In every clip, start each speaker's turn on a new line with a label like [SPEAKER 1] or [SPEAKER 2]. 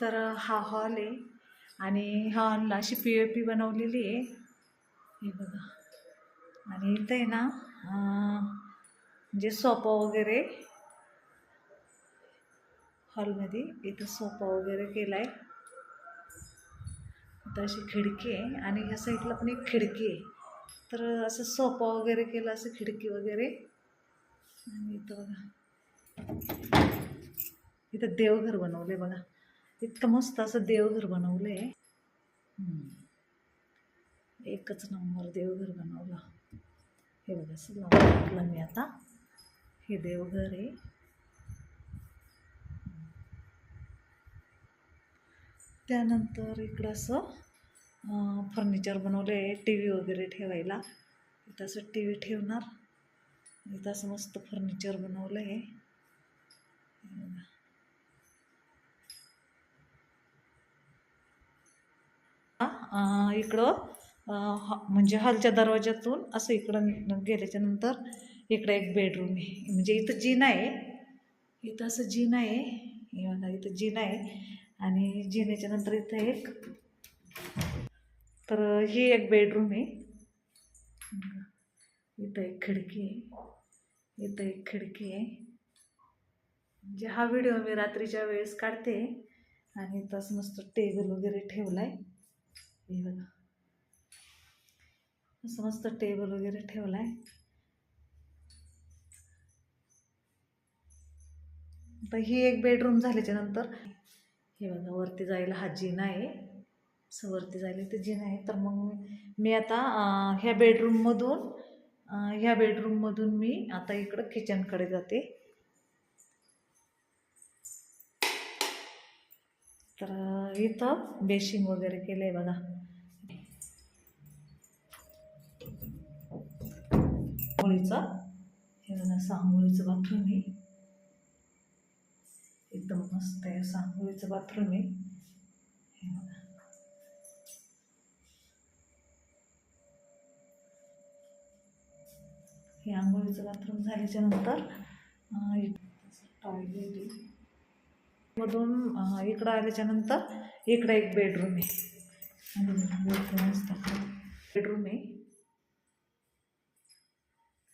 [SPEAKER 1] तर हा हॉल आहे आणि हॉलला अशी पी ओ पी बनवलेली आहे. हे बघा. आणि इथं आहे ना म्हणजे सोफा वगैरे. हॉलमध्ये इथं सोफा वगैरे केला आहे इथं अशी खिडकी आहे आणि ह्या साईडला पण एक खिडकी आहे. तर असं सोफा वगैरे केला असं खिडकी वगैरे. आणि इथं बघा. इथं देवघर बनवले बघा. इतकं मस्त असं देवघर बनवलं आहे एकच नंबर देवघर बनवलं. हे बघा असं लावून मी आता. हे देवघर आहे. त्यानंतर इकडं असं फर्निचर बनवलं आहे टी व्ही वगैरे ठेवायला. इथं असं टी व्ही ठेवणार. इथं असं मस्त फर्निचर बनवलं आहे हे बघा. अं, इकडं म्हणजे हॉलच्या दरवाज्यातून असं इकडं गेल्याच्यानंतर इकडं एक बेडरूम आहे. म्हणजे इथं जिना आहे इथं असं जिना आहे हे बघा इथं जिना आहे आणि जिन्याच्या नंतर इथं एक. तर ही एक बेडरूम आहे. इथं एक खिडकी आहे. इथं एक खिडकी आहे. म्हणजे हा व्हिडिओ मी रात्रीच्या वेळेस काढते आणि तसं मस्त टेबल वगैरे ठेवला आहे हे बघा असं मस्त टेबल वगैरे ठेवला आहे आता ही एक बेडरूम झाल्याच्यानंतर हे बघा वरती जायला हा जिना आहे. असं वरती जायला ते जिना आहे. तर मग मी- आता ह्या बेडरूममधून ह्या बेडरूममधून मी आता इकडं किचनकडे जाते. तर इथं बेशिंग वगैरे केलं आहे बघा. आंघोळीचं हे बघा असं आंघोळीचं बाथरूम आहे. एकदम मस्त आहे असं आंघोळीचं बाथरूम आहे. हे बघा. हे आंघोळीचं बाथरूम झाल्याच्यानंतर टॉयलेट आहे. मधून इकडं आल्याच्यानंतर इकडं एक बेडरूम आहे. आणि मस्त बेडरूम आहे.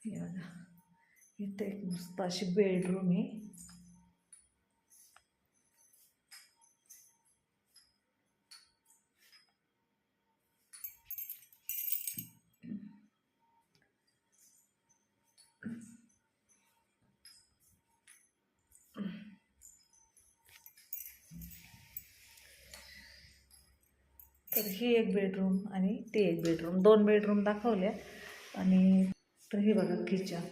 [SPEAKER 1] इथं इथे एक मस्त अशी बेडरूम आहे. तर ही एक बेडरूम आणि ती एक बेडरूम दोन बेडरूम दाखवल्या आणि तर हे बघा किचन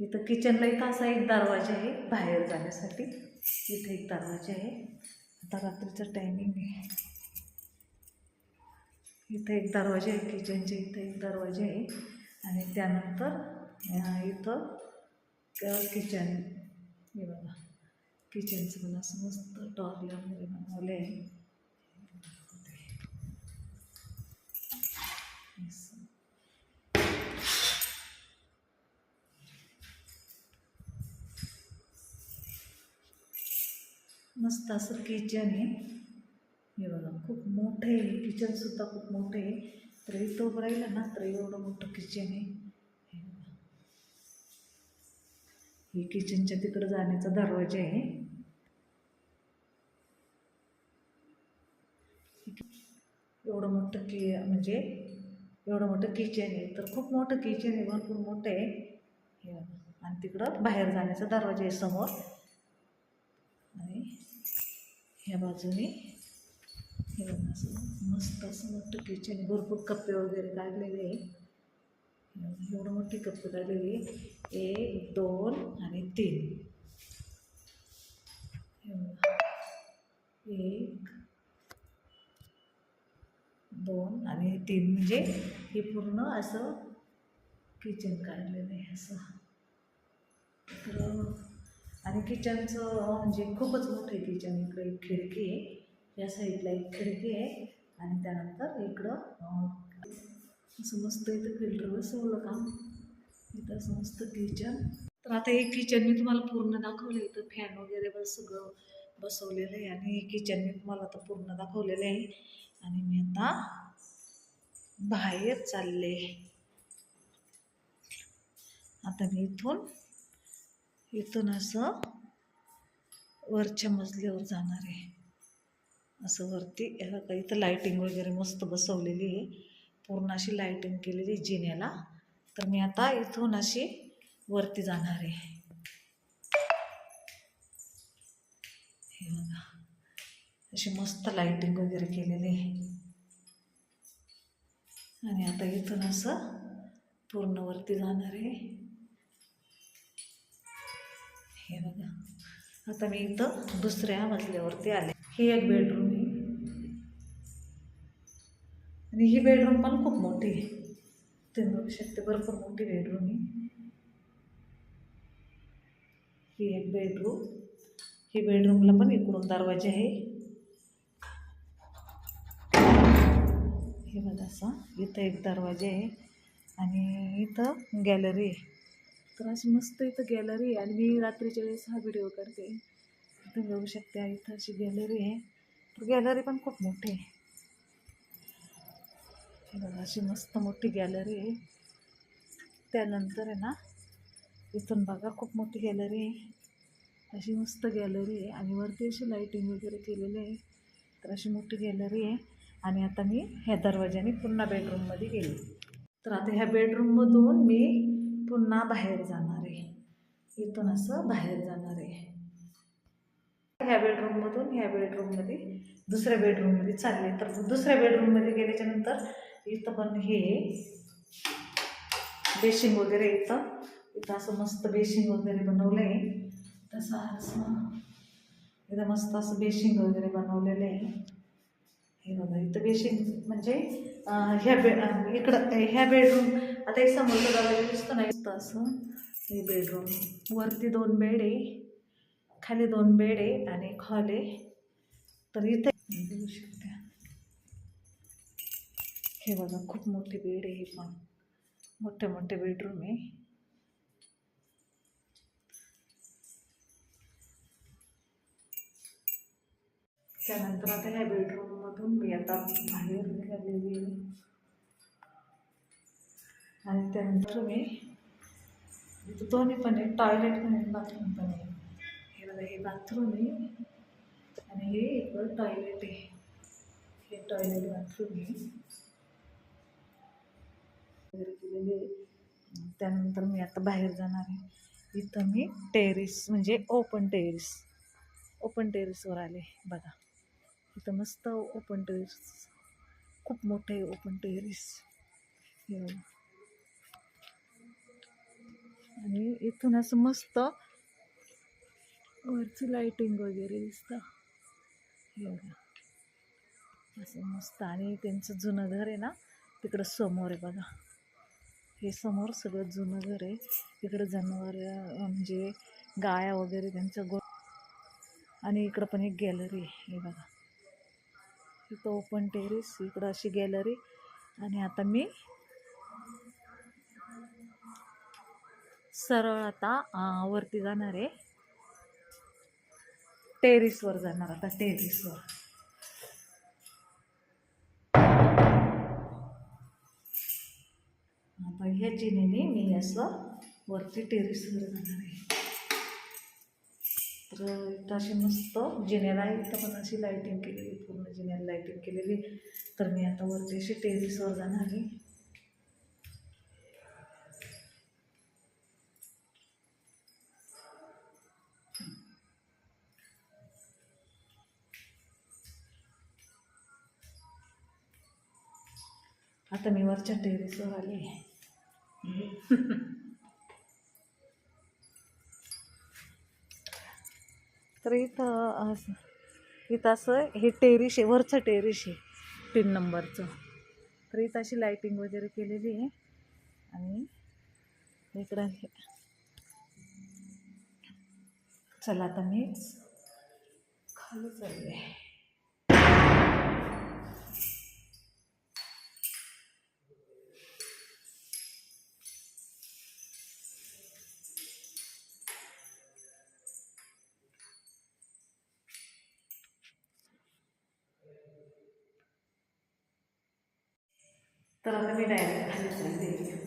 [SPEAKER 1] इथं किचनला एक असा एक दरवाजा आहे बाहेर जाण्यासाठी. इथे एक दरवाजा आहे. आता रात्रीचं टायमिंग आहे. इथं एक दरवाजा आहे किचनच्या इथं एक दरवाजा आहे. आणि त्यानंतर इथं किचन हे बघा. किचनचं पण असं मस्त टॉर्ले वगैरे बनवले आहे मस्त असं किचन आहे. हे बघा खूप मोठं आहे. किचनसुद्धा खूप मोठं आहे. तर इथं उभं राहिलं ना तर एवढं मोठं किचन आहे. हे किचनच्या तिकडं जाण्याचा दरवाजा आहे. एवढं मोठं कि म्हणजे एवढं मोठं किचन आहे. तर खूप मोठं किचन आहे. भरपूर मोठं आहे. आणि तिकडं बाहेर जाण्याचा दरवाजा आहे समोर. ह्या बाजूने. हे बघा असं मस्त असं मोठं किचन भरपूर कप्पे वगैरे काढलेले आहे एवढं मोठे कप्पे काढलेले आहे एक दोन आणि तीन. एक दोन आणि तीन. म्हणजे हे पूर्ण असं किचन काढलेलं आहे असं. तर आणि किचनचं म्हणजे खूपच मोठं आहे किचन. इकडे एक खिडकी आहे. या साईडला एक खिडकी आहे. आणि त्यानंतर इकडं अं, असं मस्त इथं फिल्टर बसवलं काम. इथं असं मस्त किचन तर आता हे किचन मी तुम्हाला पूर्ण दाखवलं इथं फॅन वगैरे बस सगळं बसवलेलं आहे. आणि हे किचन मी तुम्हाला आता पूर्ण दाखवलेलं आहे. आणि मी आता बाहेर चालले. आता मी इथून इथून असं वरच्या मजल्यावर जाणार आहे. असं वरती इथं लाईटिंग वगैरे मस्त बसवलेली आहे. पूर्ण अशी लाईटिंग केलेली आहे जिन्याला. तर मी आता इथून अशी वरती जाणार आहे. हे बघा अशी मस्त लाईटिंग वगैरे केलेली आहे. आणि आता इथून असं पूर्ण वरती जाणार आहे. हे बघा. आता मी इथं दुसऱ्या मजल्यावरती आले. ही एक बेडरूम आहे. आणि ही बेडरूम पण खूप मोठी आहे. तुम्ही बघू शकते भरपूर मोठी बेडरूम आहे. ही एक बेडरूम ही बेडरूमला पण इकडून दरवाजे आहे. हे बघा असं इथं एक दरवाजे आहे. आणि इथं गॅलरी आहे. तर अशी मस्त इथं गॅलरी आहे आणि मी रात्रीच्या वेळेस हा व्हिडिओ करते. इथं बघू शकते इथं अशी गॅलरी आहे. तर गॅलरी पण खूप मोठी आहे. बघा अशी मस्त मोठी गॅलरी आहे. त्यानंतर आहे ना इथून बघा खूप मोठी गॅलरी आहे. अशी मस्त गॅलरी आहे आणि वरती अशी लाईटिंग वगैरे केलेली आहे. तर अशी मोठी गॅलरी आहे. आणि आता मी ह्या दरवाज्याने पुन्हा बेडरूममध्ये गेले. तर आता ह्या बेडरूममधून मी पुन्हा बाहेर जाणार आहे. इथून असं बाहेर जाणार आहे. ह्या बेडरूममधून ह्या बेडरूममध्ये दुसऱ्या बेडरूममध्ये चालले. तर दुसऱ्या बेडरूममध्ये गेल्याच्यानंतर इथं पण हे बेशिंग वगैरे इथं. इथं असं मस्त बेशिंग वगैरे बनवलं आहे तसं असं इथं मस्त असं बेशिंग वगैरे बनवलेलं आहे. हे बघा इथं बेशिंग म्हणजे ह्या बे इकडं ह्या बेडरूम आता एक समोरचा दरवाजा दिसतो नाही. इथं असं. हे बेडरूम वरती दोन बेड आहे. खाली दोन बेड आहे आणि एक हॉल आहे. तर इथे देऊ शकता. हे बघा खूप मोठी बेड आहे पण. मोठे मोठे बेडरूम आहे. त्यानंतर आता ह्या बेडरूममधून मी आता बाहेर निघालेली आहे. आणि त्यानंतर मी दोन्ही पण आहे टॉयलेट पण आहे बाथरूम पण आहे. हे बघा हे बाथरूम आहे. आणि हे इकडं टॉयलेट आहे. हे टॉयलेट बाथरूम आहे. वगैरे आहे. त्यानंतर मी आता बाहेर जाणार आहे. इथं मी टेरिस म्हणजे ओपन टेरिस ओपन टेरिसवर आले. बघा. इथं मस्त ओपन टेरिस खूप मोठं आहे ओपन टेरिस हे बघा. आणि इथून असं मस्त वरची लाईटिंग वगैरे दिसतं. हे बघा. असं मस्त. आणि त्यांचं जुनं घर आहे ना तिकडं समोर आहे बघा. हे समोर सगळं जुनं घर आहे. इकडं जनावर म्हणजे गाया वगैरे त्यांचं गो आणि इकडं पण एक गॅलरी आहे. हे बघा. इथं ओपन टेरेस इकडं अशी गॅलरी आणि आता मी सरळ आता वरती जाणार आहे. टेरिसवर जाणार आता टेरिसवर. आता ह्या जिनेने मी असं वरती टेरिसवर जाणार आहे. तर इथं अशी मस्त जिन्याला इथं पण अशी लाईटिंग केलेली पूर्ण जिन्याला लाईटिंग केलेली. तर मी आता वरती अशी टेरिसवर जाणार आहे. आता मी वरच्या टेरेसवर आले तर इथं असं इथं असं हे टेरिश आहे वरचं टेरिश आहे तीन नंबरचं. तर इथं अशी लाईटिंग वगैरे केलेली आहे. आणि इकडं चला आता मी खाली चालले. तर आता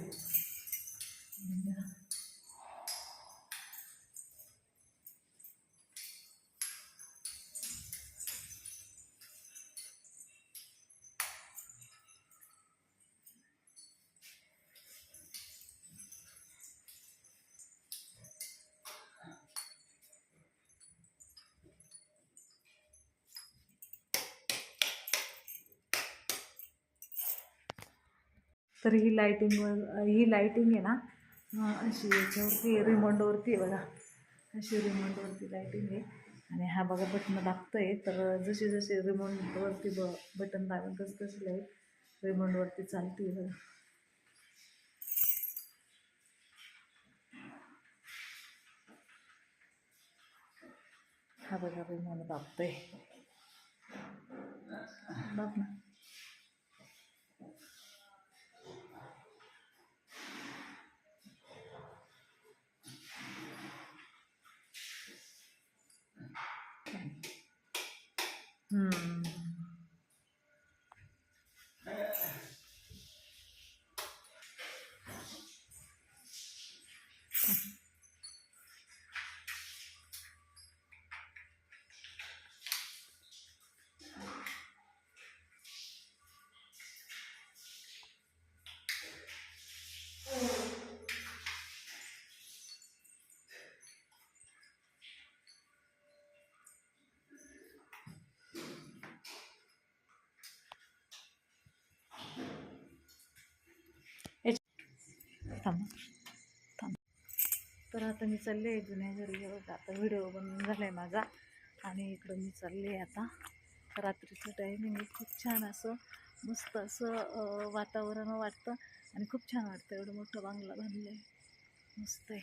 [SPEAKER 1] तर ही लाईटिंगवर ही लाईटिंग आहे ना अशी याच्यावरती रिमोंडवरती आहे बघा. अशी रिमोंडवरती लाईटिंग आहे. आणि हा बघा बटन दाबतोय तर जसे जसे रिमोंडवरती ब बटन दाबेल तसं तशी लाइट रिमोंडवरती चालते बघा. हा बघा रिमोंड दाबतोय. दाब ना. Hmm. तर आता मी चालले आहे जुन्या घरी. हे आता व्हिडिओ बनवून झाला आहे माझा. आणि इकडं मी चालले आहे आता. रात्रीचं टायमिंग खूप छान असं मस्त असं वातावरण वाटतं. आणि खूप छान वाटतं. एवढं मोठं बांगला बांधलं आहे मस्त आहे.